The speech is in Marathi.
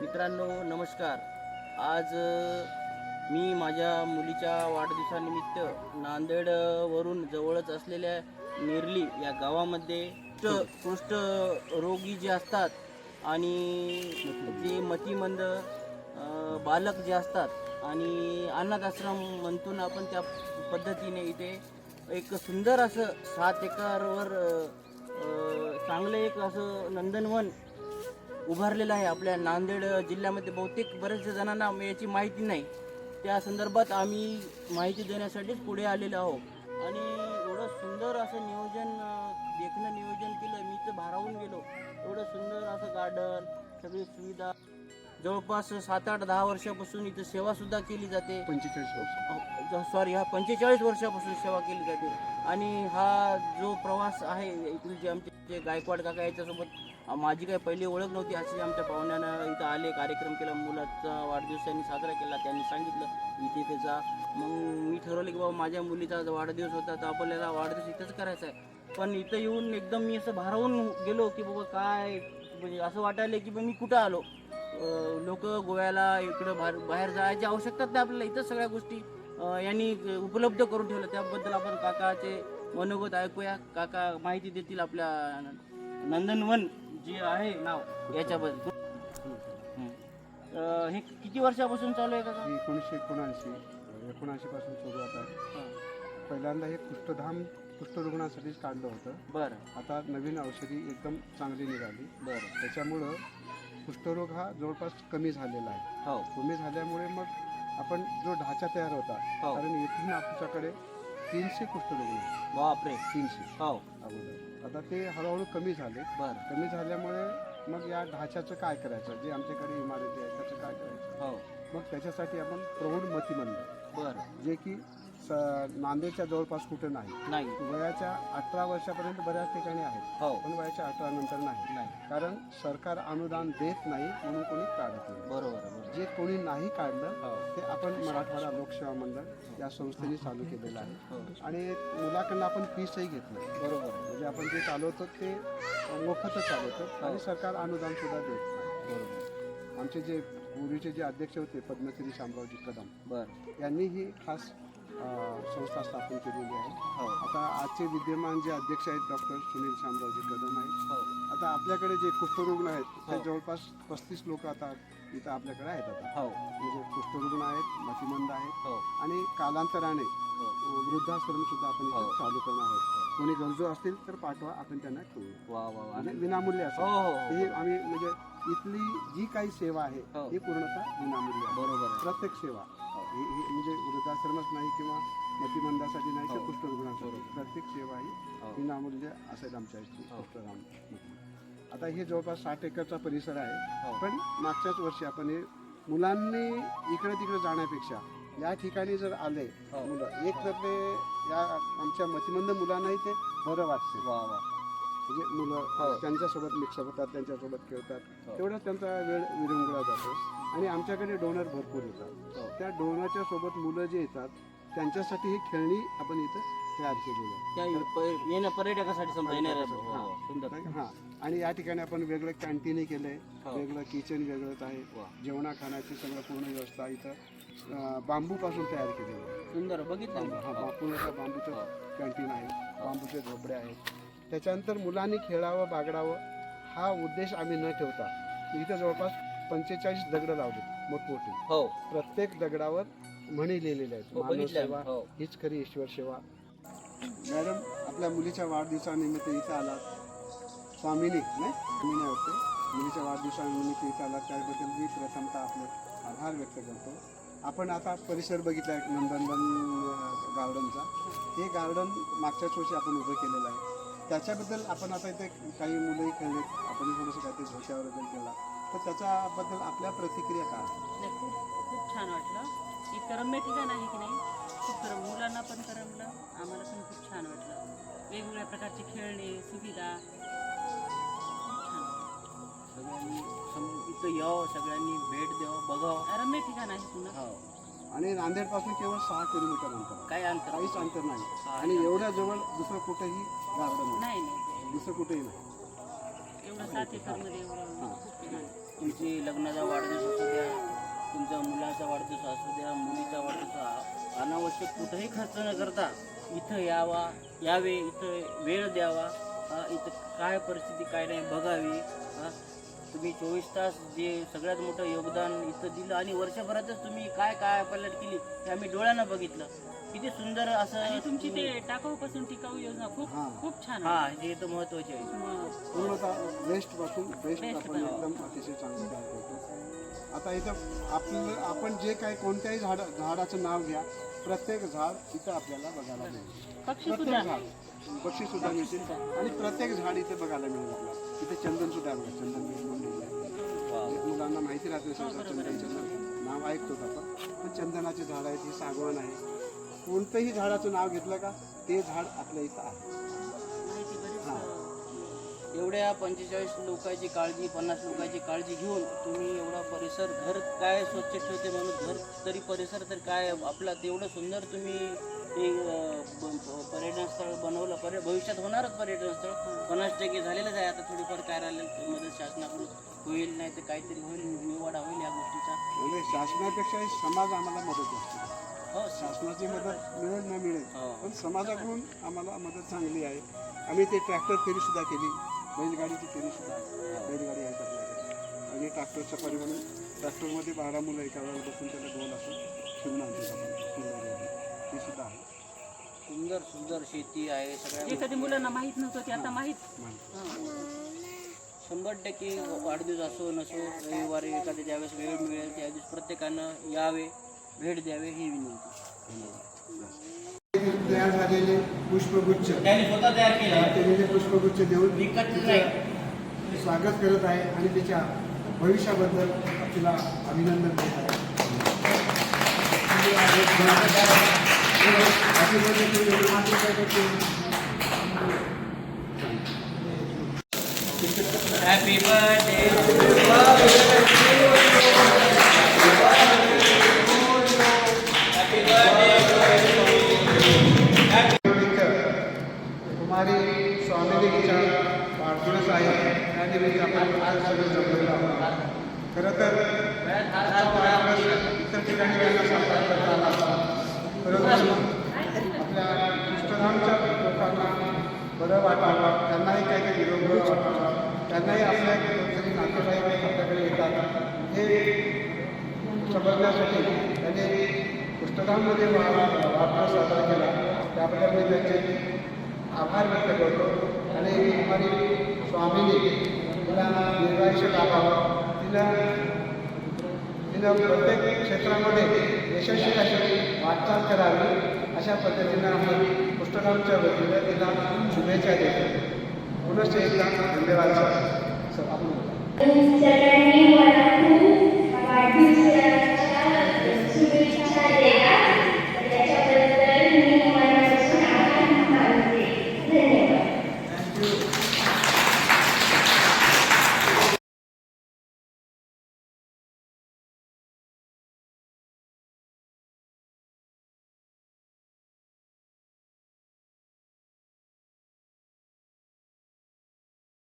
मित्रांनो नमस्कार. आज मी माझ्या मुलीच्या वाढदिवसानिमित्त नांदेडवरून जवळच असलेल्या नेरली या गावामध्ये कृष्ठ रोगी जे असतात आणि जे मतिमंद बालक जे असतात आणि अनाथ आश्रम म्हणतो आपण त्या पद्धतीने इथे एक सुंदर असं सात एकरवर चांगलं एक असं नंदनवन उभारलेलं आहे. आपल्या नांदेड जिल्ह्यामध्ये बहुतेक बरेच जणांना याची माहिती नाही. त्या संदर्भात आम्ही माहिती देण्यासाठीच पुढे आलेलो आहोत. आणि एवढं सुंदर असं नियोजन देखणं नियोजन केलं. मी तर भारावून गेलो. एवढं सुंदर असं गार्डन सगळी सुविधा. जवळपास सात आठ दहा वर्षापासून इथं सेवा सुद्धा केली जाते. पंचेचाळीस वर्ष. सॉरी हा पंचेचाळीस वर्षापासून सेवा केली जाते. आणि हा जो प्रवास आहे इथले जे आमचे जे गायकवाड काका याच्यासोबत माझी काही पहिली ओळख नव्हती अशी. आमच्या पाहुण्यानं इथं आले कार्यक्रम केला मुलाचा वाढदिवस त्यांनी साजरा केला त्यांनी सांगितलं इथे इथे जा. मग मी ठरवलं की बाबा माझ्या मुलीचा वाढदिवस होता तर आपल्याला वाढदिवस इथंच करायचा आहे. पण इथं येऊन एकदम मी असं भारावून गेलो की बाबा काय म्हणजे असं वाटायलं की मी कुठं आलो? लोक गोव्याला इकडं बाहेर बाहेर जायची आवश्यकता नाही आपल्याला. इथं सगळ्या गोष्टी यांनी उपलब्ध करून ठेवलं त्याबद्दल आपण काकाचे मनोगत ऐकूया. काका माहिती देतील आपल्या नंदनवन जे आहे नाव याच्याबद्दल. हं. अ, हे किती वर्षापासून चालू आहे काका एकोणीसशे एकोणऐंशी. एकोणऐंशी पासून सुरुवात आहे हं. पहिल्यांदा हे कुष्ठधाम कुष्ठरुग्णासाठीच काढलं होतं. बरं. आता नवीन औषधी एकदम चांगली निघाली. बरं. त्याच्यामुळं कुष्ठरोग हा जवळपास कमी झालेला आहे. हो. कमी झाल्यामुळे मग आपण जो ढाचा तयार होता हो. कारण इथून आमच्याकडे तीनशे कुष्ठरुग्ण. बापरे. तीनशे. हो. अगोदर. आता ते हळूहळू कमी झाले. बरं. कमी झाल्यामुळे मग या ढाच्याचं काय करायचं? जे आमच्याकडे इमारती आहे त्याचं काय करायचं? हो. मग त्याच्यासाठी आपण प्रौढ मतिमंद बरं. जे की स नांदेडच्या जवळपास कुठं नाही. नाही. वयाच्या अठरा वर्षापर्यंत बऱ्याच ठिकाणी आहेत. हो. पण वयाच्या अठरा नंतर नाही. नाही. कारण सरकार अनुदान देत नाही म्हणून कोणी काढत नाही. बरोबर आहे, बरोबर. जे कोणी नाही काढलं हो. ते आपण मराठवाडा लोकसेवा मंडळ या संस्थेने चालू केलेलं आहे. हो. आणि मुलाकडनं आपण फीसही घेतलं बरोबर. आहे, म्हणजे आपण जे चालवतो ते मोफतच चालवतो आणि सरकार अनुदान सुद्धा देत नाही. बरोबर. आमचे जे पूर्वीचे जे अध्यक्ष होते पद्मश्री शामरावजी कदम बरं. यांनी ही खास संस्था स्थापन केलेली आहे. हो. आता आजचे विद्यमान जे अध्यक्ष आहेत डॉक्टर सुनील शामरावजी कदम आहेत. हो. आता आपल्याकडे जे कुष्ठरुग्ण आहेत ते हो. जवळपास पस्तीस लोक आता इथं आपल्याकडे आहेत आता. हो. म्हणजे कुष्ठरुग्ण आहेत मतिमंद आहेत. हो. आणि कालांतराने वृद्धाश्रम सुद्धा आपण. चालू करणार आहोत. कोणी गरजू असतील तर पाठवा आपण त्यांना ठेवू. म्हणजे विनामूल्य असं. हो आम्ही म्हणजे इथली जी काही सेवा आहे हो. पूर्णतः विनामूल्य बरोबर प्रत्येक सेवा. ही ही म्हणजे वृद्धाश्रमच नाही किंवा मतिमंदासाठी नाही तर हो. कुष्ठरुग्णासाठी. प्रत्येक सेवा ही हो. विनामूल्य असेल आमच्या इथली हो. कुष्ठराम आता हे जवळपास साठ एकरचा परिसर आहे हो पण मागच्याच वर्षी आपण हे मुलांनी इकडे तिकडे जाण्यापेक्षा या ठिकाणी जर आले हो. मुलं एक तर ते या आमच्या मतिमंद मुलांनाही ते बरं वाटते वा वा म्हणजे हो. मुलं त्यांच्यासोबत मिक्सअप होतात त्यांच्यासोबत खेळतात. हो. तेवढाच त्यांचा वेळ विरंगुळा जातो. आणि आमच्याकडे डोनर भरपूर येतात. हो. त्या डोनरच्या सोबत मुलं जे येतात त्यांच्यासाठी ही खेळणी आपण इथं तयार केलेली आहे. पर्यटकासाठी हो, हा. हो, हा. आणि या ठिकाणी आपण वेगळं कॅन्टीनही केलंय. हो. वेगळं किचन वेगळंच आहे. जेवणा खाण्याची सगळं पूर्ण व्यवस्था इथं बांबू पासून तयार केलेली आहे. सुंदर. बघितलं. हा हो. पूर्णतः बांबूचं हो. कॅन्टीन आहे. बांबूचे झोपडे आहेत. त्याच्यानंतर मुलांनी खेळावं बागडावं हा उद्देश आम्ही न ठेवता इथं जवळपास पंचेचाळीस दगडं लावली मोठमोठी. हो. प्रत्येक दगडावर म्हणी लिहिलेल्या आहेत. हो, मानव सेवा. हो. हीच खरी ईश्वर सेवा. मॅडम आपल्या मुलीच्या वाढदिवसानिमित्त इथं आलात. स्वामिनी नाही? स्वामिनी होते मुलीच्या वाढदिवसानिमित्त इथं आलात. त्याबद्दल मी प्रथमतः आपले आभार व्यक्त करतो. आपण आता परिसर बघितला आहे नंदनवन अं, गार्डनचा हे गार्डन मागच्याच वर्षी आपण उभं केलेलं आहे. त्याच्याबद्दल आपण आता इथे काही मुलंही खेळलेत आपण थोडंसं काहीतरी झोक्याबद्दल केला. तर त्याच्याबद्दल आपल्या प्रतिक्रिया काय? नाही, खूप खूप छान वाटलं. एक रम्य ठिकाण आहे की नाही खूप कर मुलांना पण करमलं आम्हाला पण खूप छान वाटलं. वेगवेगळ्या प्रकारचे खेळणे सुविधा. खूप छान सगळ्यांनी सम- इथं यावं सगळ्यांनी भेट द्यावं बघावं. रम्य ठिकाण आहे पुन्हा हो. आणि नांदेडपासून केवळ सहा किलोमीटर अंतर. काय अंतर? काहीच अंतर नाही. आणि एवढ्या जवळ दुसरं कुठेही गार्डन नाही. नाही नाही. दुसरं कुठेही नाही. एवढं सात एकरमध्ये एवढं खूप छान तुमची लग्नाचा वाढदिवस असू द्या तुमच्या मुलाचा वाढदिवस असू द्या मुलीचा वाढदिवस आ- अनावश्यक कुठंही खर्च न करता इथं यावा यावे इथं वेळ द्यावा इथं काय परिस्थिती काय नाही बघावी. तुम्ही चोवीस तास जे सगळ्यात मोठं योगदान इथं दिलं आणि वर्षभरातच तुम्ही काय काय पलट केली हे आम्ही डोळ्यानं बघितलं. किती सुंदर आणि असं तुमची ते टाकाऊ पासून टिकाऊ योजना खूप हा. खूप छान हा हे तर महत्त्वाचे आहे. मग पूर्णतः बेस्ट Best आपण बनवा. एकदम अतिशय चांगलं तयार करतो. आता इथं आपलं आपण जे काही कोणत्याही झाड झाडाचं नाव घ्या प्रत्येक झाड इथं आपल्याला बघायला मिळेल. पक्षी प्रत्येक सुद्धा. झाड. पक्षी सुद्धा मिळतील. आणि प्रत्येक झाड इथे बघायला मिळेल आपल्याला. चंदन सुद्धा आहे बघा चंदन मुलांना माहिती राहते सहसा चंदनचं नाव- नाव ऐकतो आपण? पण चंदनाचे झाड आहेत ही सागवान आहे. कोणतंही झाडाचं नाव घेतलं का ते झाड आपल्या इथं आहे. हा. एवढ्या पंचेचाळीस लोकांची काळजी पन्नास लोकांची काळजी घेऊन तुम्ही एवढा परिसर घर काय स्वच्छ ठेवते म्हणून घर तरी परिसर तर काय आपला तेवढं सुंदर तुम्ही ते पर्यटन स्थळ बनवलं पर्य भविष्यात होणारच पर्यटन स्थळ. पन्नास टक्के झालेलंच आहे. आता थोडीफार काय राहिलं मदत शासनाकडून होईल नाही तर काहीतरी होईल निवाडा होईल या गोष्टीचा. म्हणजे शासनापेक्षा समाज आम्हाला मदत असते हो. शासनाची मदत मिळेल न मिळेल हो. पण समाजाकडून आम्हाला मदत चांगली आहे. आम्ही ते ट्रॅक्टर फेरी सुद्धा केली. बैलगाडीची फेरी सुद्धा. आहे. बैलगाडी आहे आपल्याकडे आणि ट्रॅक्टर सफारी म्हणून. ट्रॅक्टरमध्ये बारा मुलं एका वेळेला बसून त्याला गोल असं फिरून आणतो. ते सुद्धा आहे. सुंदर सुंदर शेती आहे जे सगळ्या कधी मुलांना माहीत नव्हतं ते आता माहीत. शंभर टक्के वाढदिवस असो नसो रविवारी एखाद्या ज्यावेळेस वेळ मिळेल त्या दिवस प्रत्येकानं यावे भेट द्यावे ही विनंती. धन्यवाद. तयार झालेले पुष्पगुच्छ. त्यांनी स्वतः तयार केलं. केलेले पुष्पगुच्छ देऊन विकत तिचं स्वागत करत आहे आणि त्याच्या भविष्याबद्दल तिला अभिनंदन देत आहे. हॅपी बर्थडे कुमारी स्वामिनीचा वाढदिवस आहे त्यानिमित्त आपण आज सगळं जमलेलो आहोत इतर कुष्ठधामच्या लोकांना बरं वाटावं. त्यांनाही काहीतरी निरोगी वाटावं. त्यांनाही आपल्या कोणतरी नातेवाईक आपल्याकडे येतात. हे समजण्यासाठी त्यांनी पुस्तकांमध्ये वापर साजरा केला. त्याबद्दल मी त्यांचे आभार व्यक्त करतो. आणि कुमारी स्वामीनी तिला निर्वायुष्य लाभावं. तिला तिनं प्रत्येक क्षेत्रामध्ये यशस्वी अशी वाटचाल करावी अशा पद्धतीनं आम्ही पुस्तकांच्या वतीनं तिला शुभेच्छा देतो. पुनश्च एकदा धन्यवाद सर. आपण